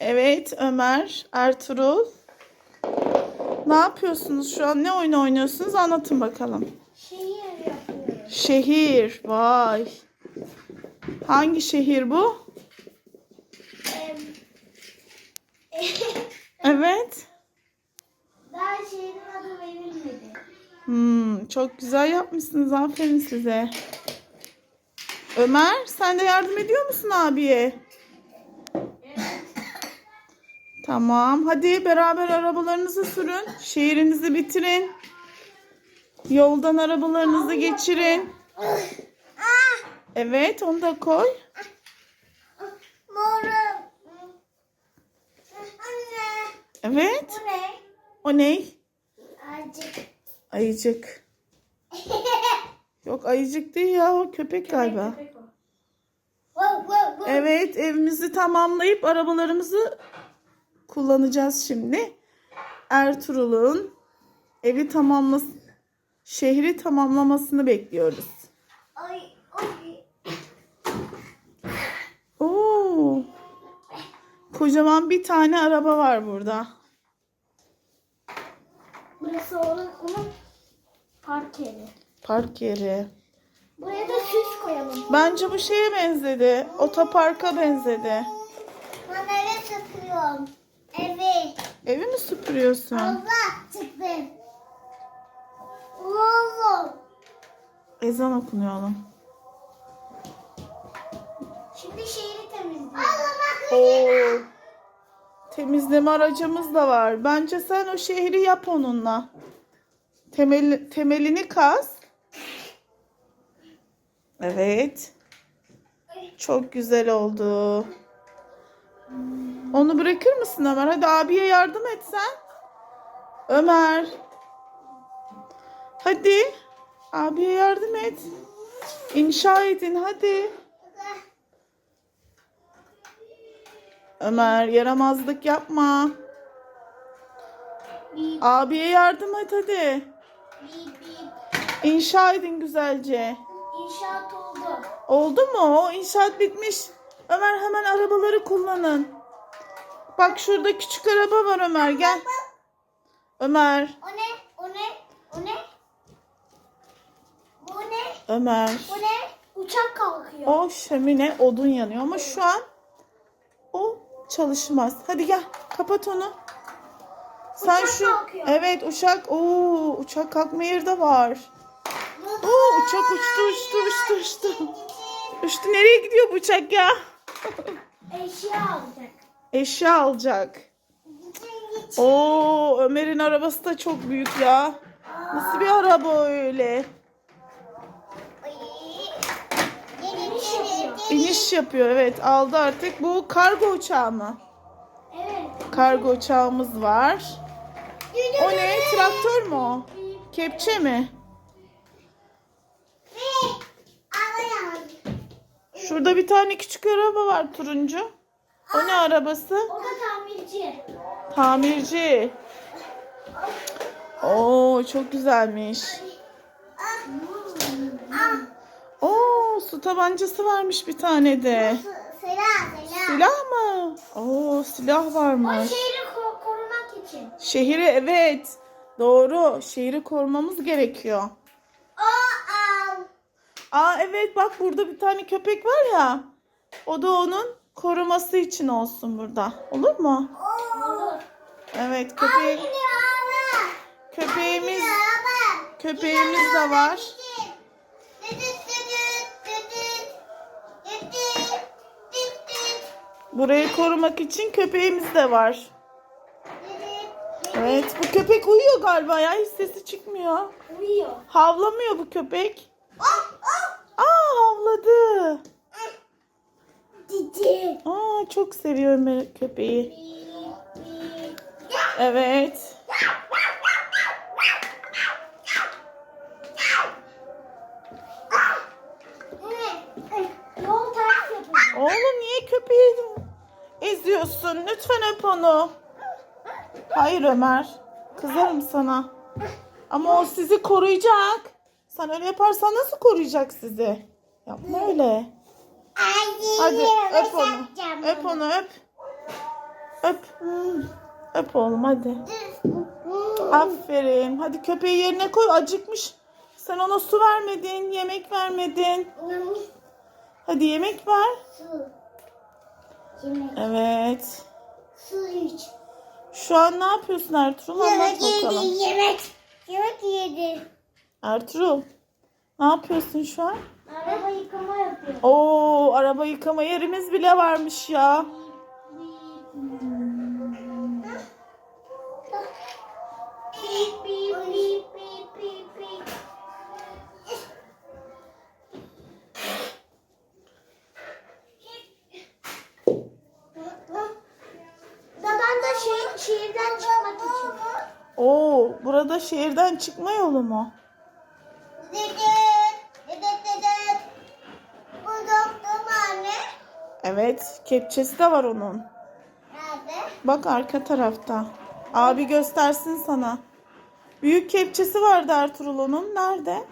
Evet Ömer, Ertuğrul. Ne yapıyorsunuz şu an? Ne oyun oynuyorsunuz? Anlatın bakalım. Şehir yapıyoruz. Şehir. Vay. Hangi şehir bu? Evet. Daha şehrin adı verilmedi. Hmm, çok güzel yapmışsınız. Aferin size. Ömer, sen de yardım ediyor musun abiye? Tamam. Hadi beraber arabalarınızı sürün. Şehrinizi bitirin. Yoldan arabalarınızı geçirin. Evet, onu da koy. Evet. Bu ne? O ne? Acık. Ayıcık. Yok ayıcık değil ya. O köpek galiba. Wow, wow, wow. Evet, evimizi tamamlayıp arabalarımızı kullanacağız şimdi. Ertuğrul'un evi tamamlas şehri tamamlamasını bekliyoruz. Ay, ay. Oo. Kocaman bir tane araba var burada. Burası onun, onun park yeri. Park yeri. Buraya da süs koyalım. Bence bu şeye benzedi. Otoparka benzedi. Ben eve sıkıyorum. Evi. Evi mi süpürüyorsun? Allah çıktım. Oğlum. Ezan okunuyor oğlum. Şimdi şehri temizliyorum. Oo. Temizleme aracımız da var. Bence sen o şehri yap onunla. Temel, temelini kaz. Evet. Çok güzel oldu. Onu bırakır mısın Ömer? Hadi abiye yardım et sen. Ömer. Hadi. Abiye yardım et. İnşa edin hadi. Ömer yaramazlık yapma. Abiye yardım et hadi. İnşa edin güzelce. İnşaat oldu. Oldu mu? O inşaat bitmiş. Ömer hemen arabaları kullanın. Bak şurada küçük araba var Ömer gel. Ömer, O ne? O ne? O ne? Bu ne? Ömer. Bu ne? Uçak kalkıyor. O şömine odun yanıyor ama şu an o çalışmaz. Hadi gel kapat onu. Sen Uçak şu kalkıyor. evet uçak oo uçak kalkma yeri de var. Oo uçak uçtu uçtu uçtu uçtu. Uçtu nereye gidiyor bu uçak ya? Eşya alacak. Eşya alacak. Oo Ömer'in arabası da çok büyük ya. Nasıl bir araba öyle? İniş yapıyor. İniş yapıyor evet aldı artık. Bu kargo uçağı mı? Evet. Kargo uçağımız var. O ne? Traktör mü o? Kepçe mi? Şurada bir tane küçük araba var turuncu. O ne arabası? O da tamirci. Tamirci. Oo çok güzelmiş. Oo su tabancası varmış bir tane de. Selam selam. Silah mı? Oo silah O varmış. şehri ko- korumak için. Şehri evet. Doğru. Şehri korumamız gerekiyor. O al. Aa evet bak burada bir tane köpek var ya. O da onun koruması için olsun burada. Olur mu? Olur. Evet köpeği, köpeğimiz köpeğimiz de var. Burayı korumak için köpeğimiz de var. Evet bu köpek uyuyor galiba ya hiç sesi çıkmıyor. Uyuyor. Havlamıyor bu köpek. Aa havladı. Cici. Aa çok seviyorum ben köpeği. Evet. Oğlum niye köpeği eziyorsun? Lütfen öp onu. Hayır Ömer. Kızarım sana. Ama o sizi koruyacak. Sen öyle yaparsan nasıl koruyacak sizi? Yapma öyle. Hadi öp onu. Öp onu öp. Öp. Öp oğlum hadi. Aferin. Hadi köpeği yerine koy. Acıkmış. Sen ona su vermedin. Yemek vermedin. Hadi yemek ver. Su. Yemek. Evet. Su iç. Şu an ne yapıyorsun Ertuğrul? Anlat Yemek yedi. bakalım. Yemek. Yemek yedi. Ertuğrul. Ne yapıyorsun şu an? Araba yıkama yapıyor. Oo, araba yıkama yerimiz bile varmış ya. Şey, şehirden çıkmak için. Oo, burada şehirden çıkma yolu mu? Evet, kepçesi de var onun. Nerede? Bak arka tarafta. Abi göstersin sana. Büyük kepçesi vardı Ertuğrul onun. Nerede?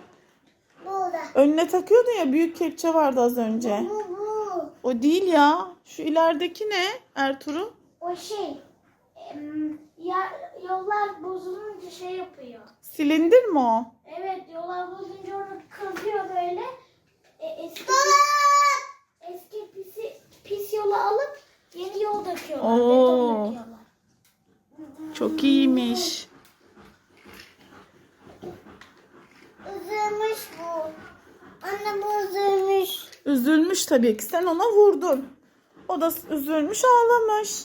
Burada. Önüne takıyordu ya büyük kepçe vardı az önce. Bu, bu. O değil ya. Şu ilerideki ne Ertuğrul? O şey, ya, yollar bozulunca şey yapıyor. Silindir mi o? Evet, yollar bozulunca orada kazıyor böyle. E, eski, yolu alıp yeni yol döküyorlar. Oo. Beton döküyorlar. Çok iyiymiş. Üzülmüş bu. Anne bu üzülmüş. Üzülmüş tabii ki. Sen ona vurdun. O da üzülmüş ağlamış.